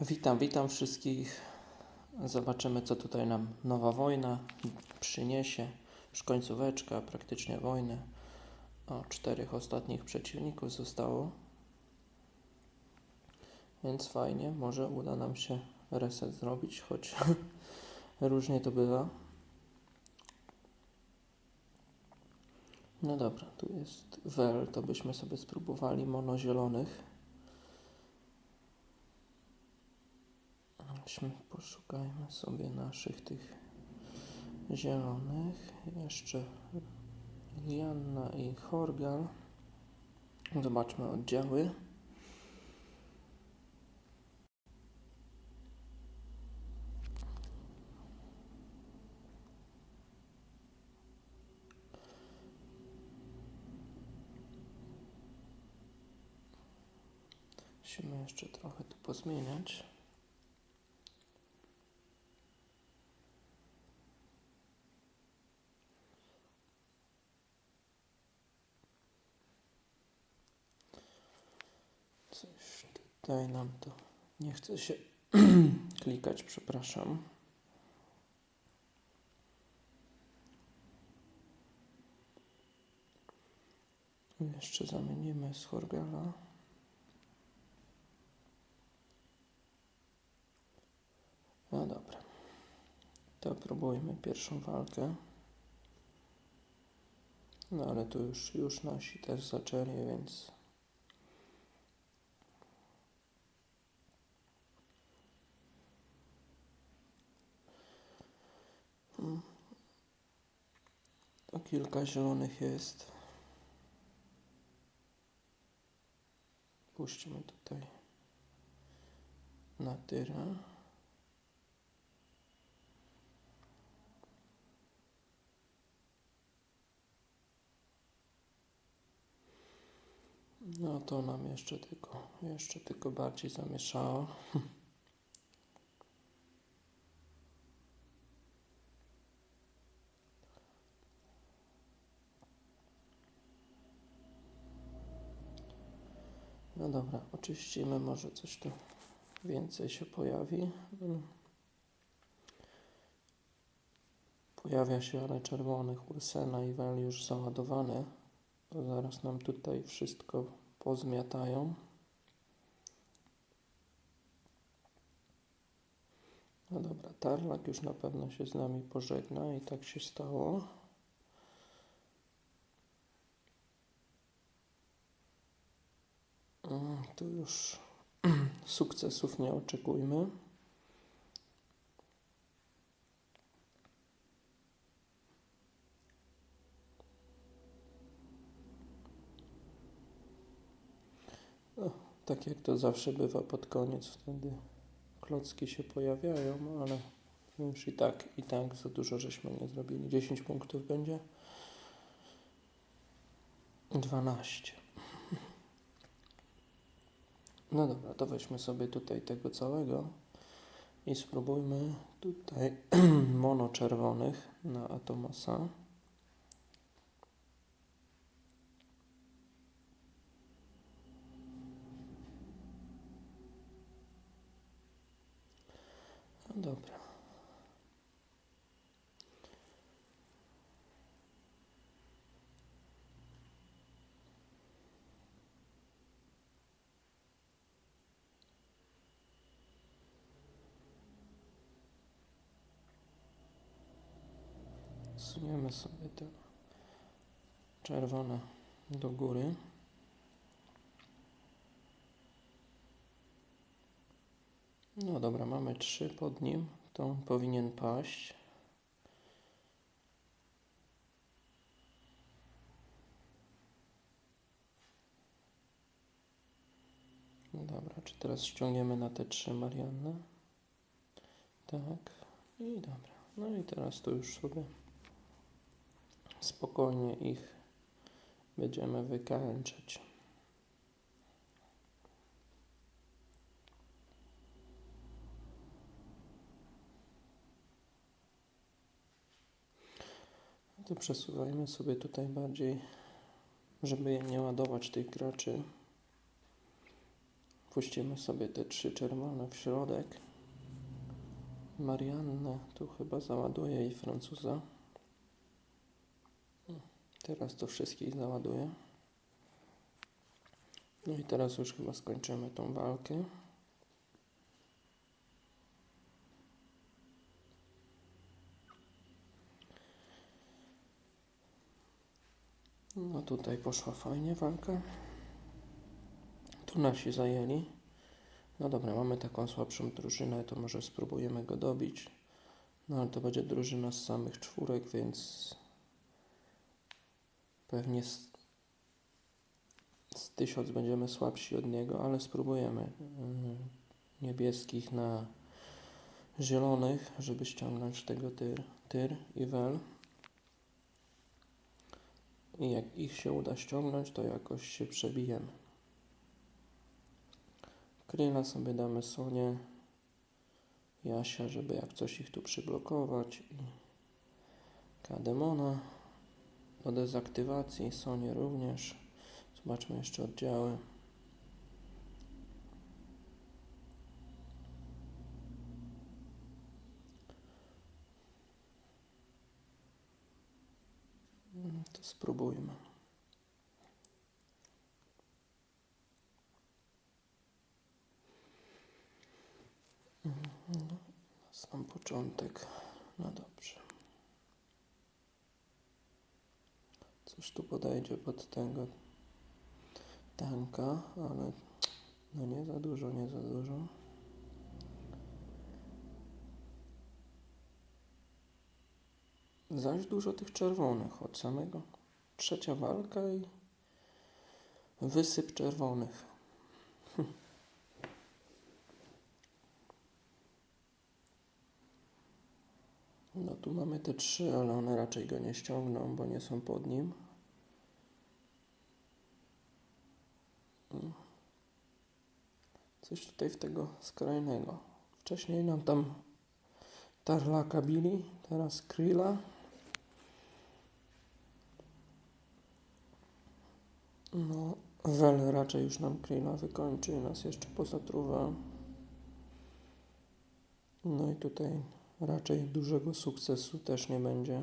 Witam, witam wszystkich. Zobaczymy, co tutaj nam nowa wojna przyniesie. Już końcóweczka praktycznie wojny. O, czterech ostatnich przeciwników zostało. Więc fajnie, może uda nam się reset zrobić, choć różnie to bywa. No dobra, tu jest wel, to byśmy sobie spróbowali monozielonych. Poszukajmy sobie naszych tych zielonych. Jeszcze Lianna i Horgal. Zobaczmy oddziały. Musimy jeszcze trochę tu pozmieniać. Coś tutaj nam to nie chce się klikać, przepraszam. Jeszcze zamienimy z Horgala. No dobra. To próbujmy pierwszą walkę. No ale tu już, już nasi też zaczęli, więc To kilka zielonych jest. Puścimy tutaj na tyrę. No to nam jeszcze tylko, jeszcze tylko bardziej zamieszało. No dobra, oczyścimy, może coś tu więcej się pojawi. Pojawia się ale czerwonych Ursena i Wel już załadowane. To zaraz nam tutaj wszystko pozmiatają. No dobra, Tarlak już na pewno się z nami pożegna i tak się stało. Tu już sukcesów nie oczekujmy. No, tak jak to zawsze bywa pod koniec, wtedy klocki się pojawiają, ale już i tak, i tak za dużo żeśmy nie zrobili. 10 punktów będzie. 12. No dobra, to weźmy sobie tutaj tego całego i spróbujmy tutaj mono czerwonych na Atomasa. No dobra. Suniemy sobie te czerwone do góry. No dobra, mamy trzy pod nim, to powinien paść. No Dobra, czy teraz ściągniemy na te trzy Mariannę? Tak, i dobra. No i teraz to już sobie spokojnie ich będziemy wykańczać. To przesuwajmy sobie tutaj bardziej, żeby nie ładować tych graczy Wpuścimy sobie te trzy czerwone w środek. Mariannę tu chyba załaduję i Francuza. Teraz to wszystkich załaduję. No i teraz już chyba skończymy tą walkę. No tutaj poszła fajnie walka. Tu nasi zajęli. No dobra, mamy taką słabszą drużynę, to może spróbujemy go dobić. No ale to będzie drużyna z samych czwórek, więc pewnie z, z tysiąc będziemy słabsi od niego, ale spróbujemy. Mm, Niebieskich na zielonych, żeby ściągnąć tego tyr, tyr i wel. I jak ich się uda ściągnąć, to jakoś się przebijemy. Kryla sobie damy Sonię, Jasia, żeby jak coś ich tu przyblokować i Kademona do dezaktywacji, Sonię również. Zobaczmy jeszcze oddziały. Mm, To spróbujmy. Mhm, no, Sam początek. No dobrze. Coś tu podejdzie pod tego tanka, ale no nie za dużo, nie za dużo. Zaś dużo tych czerwonych od samego. Trzecia walka i wysyp czerwonych. No tu mamy te trzy, ale one raczej go nie ściągną, bo nie są pod nim. Coś tutaj w tego skrajnego. Wcześniej nam tam Tarlaka bili, teraz Krilla. No, Wel raczej już nam Krilla wykończy nas jeszcze pozatruwa. No i tutaj raczej dużego sukcesu też nie będzie.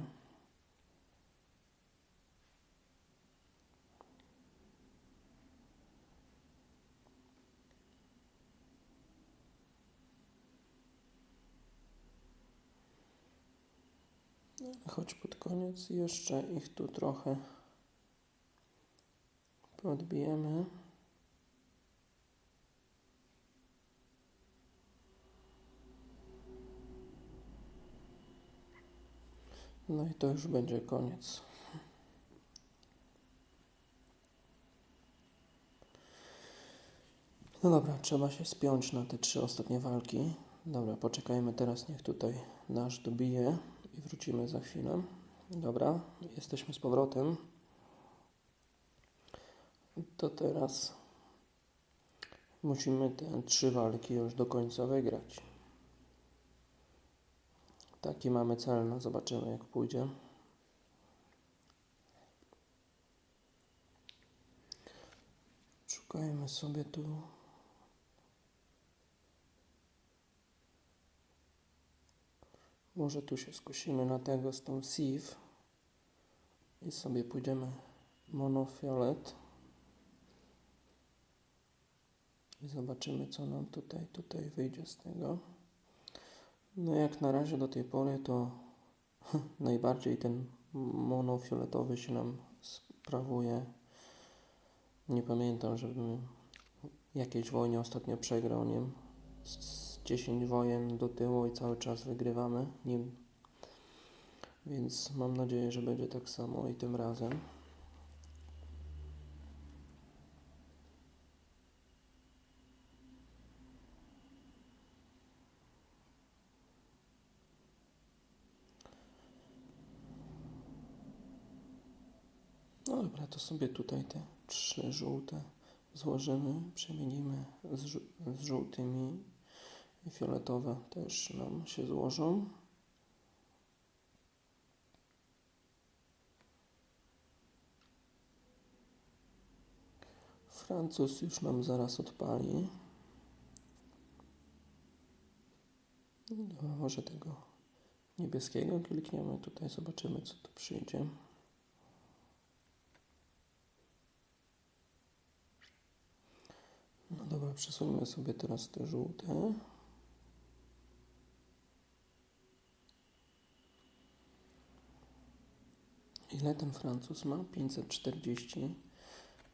Choć pod koniec jeszcze ich tu trochę podbijemy. No i to już będzie koniec. No dobra, trzeba się spiąć na te trzy ostatnie walki. Dobra, poczekajmy teraz, niech tutaj nasz dobije i wrócimy za chwilę. Dobra, jesteśmy z powrotem. To teraz musimy te trzy walki już do końca wygrać. Taki mamy cel, no zobaczymy jak pójdzie. Szukajmy sobie tu. Może tu się skusimy na tego z tą Sieve i sobie pójdziemy monofiolet i zobaczymy co nam tutaj, tutaj wyjdzie z tego. No jak na razie do tej pory to najbardziej ten monofioletowy się nam sprawuje. Nie pamiętam, żebym jakiejś wojnie ostatnio przegrał nim. Z 10 wojen do tyłu i cały czas wygrywamy nim. Więc mam nadzieję, że będzie tak samo i tym razem. No dobra, to sobie tutaj te trzy żółte złożymy, przemienimy z, z żółtymi i fioletowe też nam się złożą. Francuz już nam zaraz odpali. No, może tego niebieskiego klikniemy tutaj, zobaczymy co tu przyjdzie. No dobra, przesuńmy sobie teraz te żółte. Ile ten Francuz ma? 540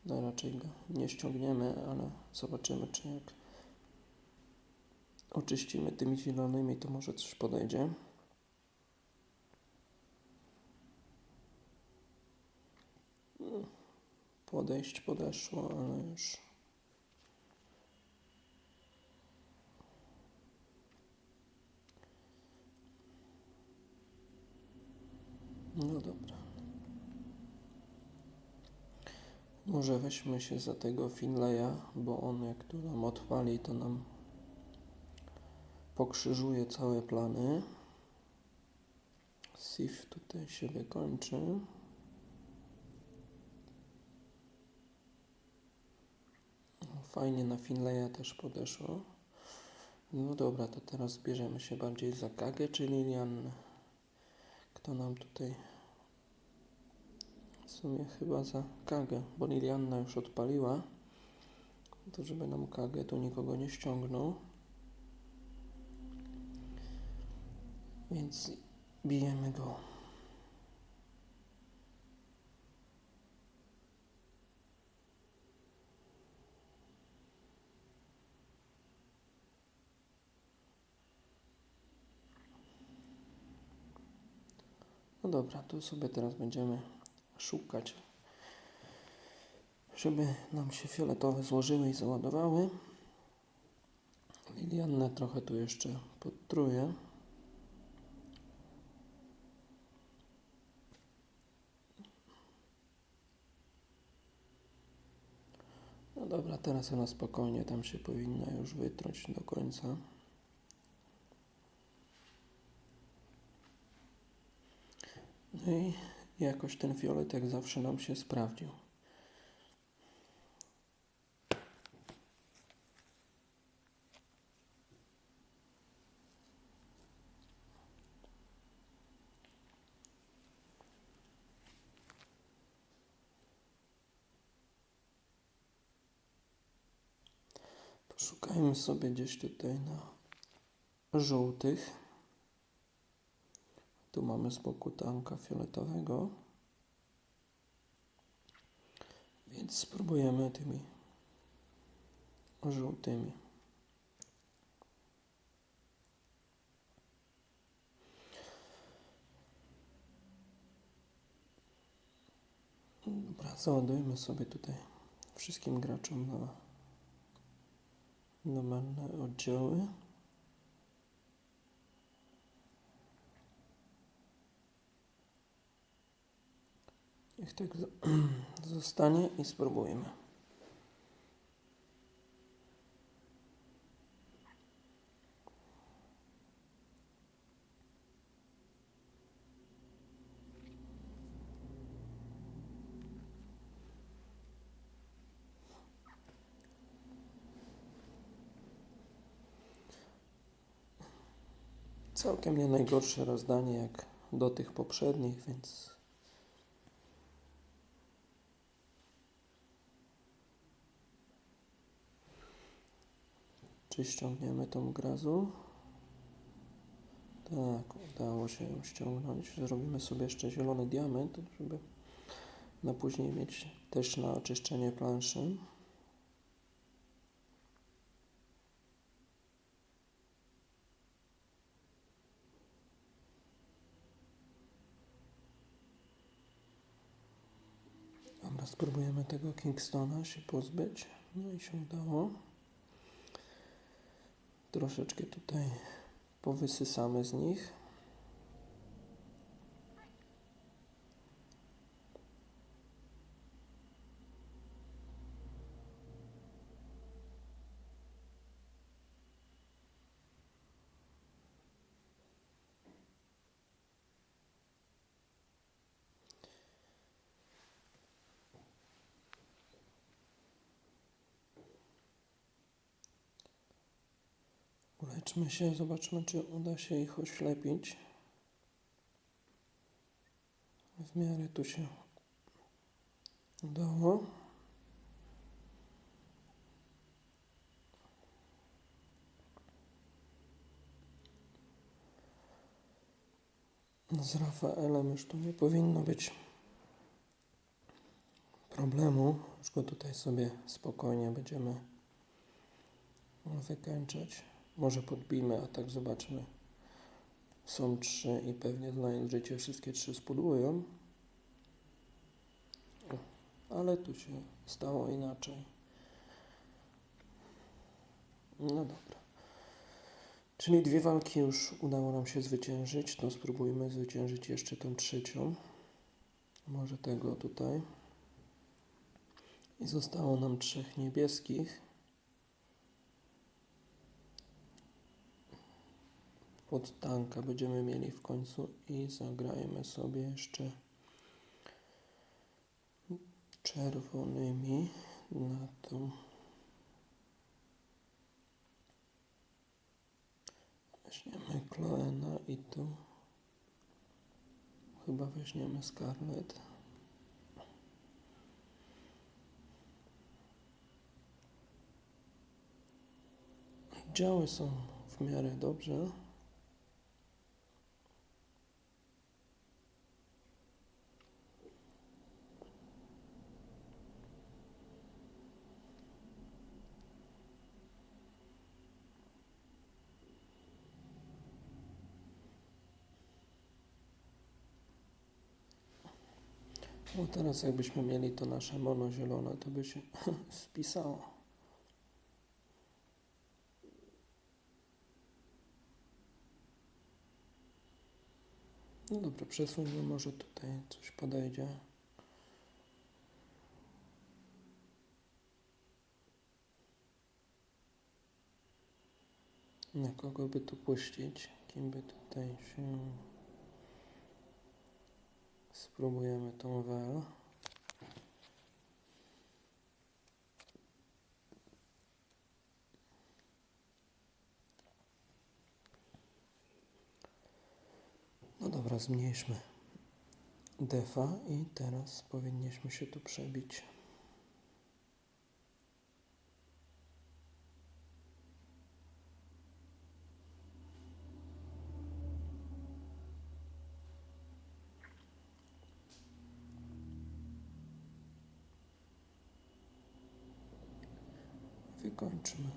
no raczej go nie ściągniemy, ale zobaczymy, czy jak oczyścimy tymi zielonymi, to może coś podejdzie. Podejść podeszło, ale już. No dobra. Może weźmy się za tego Finleya, bo on jak tu nam odpali, to nam pokrzyżuje całe plany. SIF tutaj się wykończy. O, Fajnie na Finleya też podeszło. No dobra, to teraz bierzemy się bardziej za Kagę czy Lilian. Kto nam tutaj sumie chyba za Kagę, bo Lilianna już odpaliła. To żeby nam Kagę tu nikogo nie ściągnął. Więc bijemy go. No dobra, tu sobie teraz będziemy szukać, żeby nam się fioletowe złożyły i załadowały. Liliannę trochę tu jeszcze podtruję. No dobra, teraz ona spokojnie tam się powinna już wytrąć do końca. No i jakoś ten fiolet jak zawsze nam się sprawdził. Poszukajmy sobie gdzieś tutaj na żółtych. Tu mamy z boku tanka fioletowego. Więc spróbujemy tymi żółtymi. Dobra, załadujmy sobie tutaj wszystkim graczom na normalne oddziały. Niech tak zo- zostanie i spróbujmy. Całkiem nie najgorsze rozdanie jak do tych poprzednich, więc Czy ściągniemy tą grazu? Tak, udało się ją ściągnąć. Zrobimy sobie jeszcze zielony diament, żeby na później mieć też na oczyszczenie planszy. Dobra, spróbujemy tego Kingstona się pozbyć. No i się udało. Troszeczkę tutaj powysysamy z nich. Uleczmy się, zobaczmy, czy uda się ich oślepić. W miarę tu się udało. Z Rafaelem już tu nie powinno być problemu. Już go tutaj sobie spokojnie będziemy wykańczać. Może podbijmy, a tak zobaczmy. Są trzy i pewnie znając życie wszystkie trzy spudłują. Ale tu się stało inaczej. No dobra. Czyli dwie walki już udało nam się zwyciężyć. To spróbujmy zwyciężyć jeszcze tą trzecią. Może tego tutaj. I zostało nam trzech niebieskich. Pod tanka będziemy mieli w końcu i zagrajmy sobie jeszcze czerwonymi na tą. Weźmiemy Kloena i tu chyba weźmiemy Scarlet. Działy są w miarę dobrze. No teraz jakbyśmy mieli to nasze mono zielone, to by się spisało. No dobra, przesuńmy, może tutaj coś podejdzie. Na kogo by tu puścić? Kim by tutaj się... Spróbujemy tą wel. No dobra, zmniejszmy defa i teraz powinniśmy się tu przebić. Wykończmy.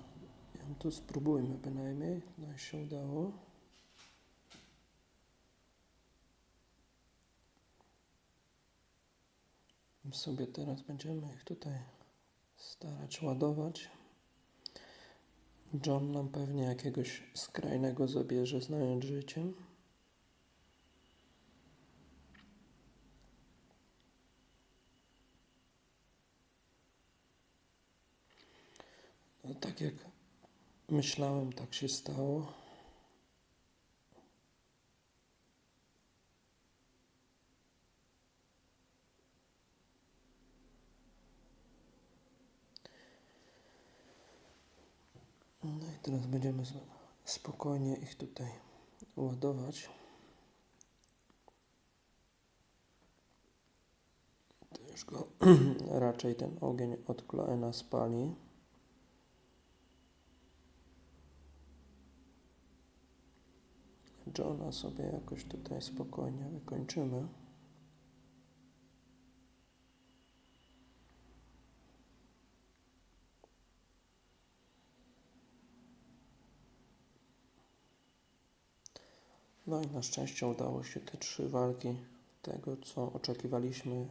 Ja tu spróbujmy bynajmniej. No i się udało. sobie teraz będziemy ich tutaj starać ładować. John nam pewnie jakiegoś skrajnego zabierze, znając życiem. Tak jak myślałem, tak się stało. No i teraz będziemy spokojnie ich tutaj ładować. To już go raczej ten ogień od Kloena spali. Johna sobie jakoś tutaj spokojnie wykończymy. No i na szczęście udało się te trzy walki tego, co oczekiwaliśmy,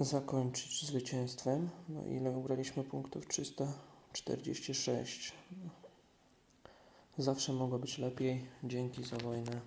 zakończyć zwycięstwem. No ile ubraliśmy punktów? 346. Zawsze mogło być lepiej. Dzięki za wojnę.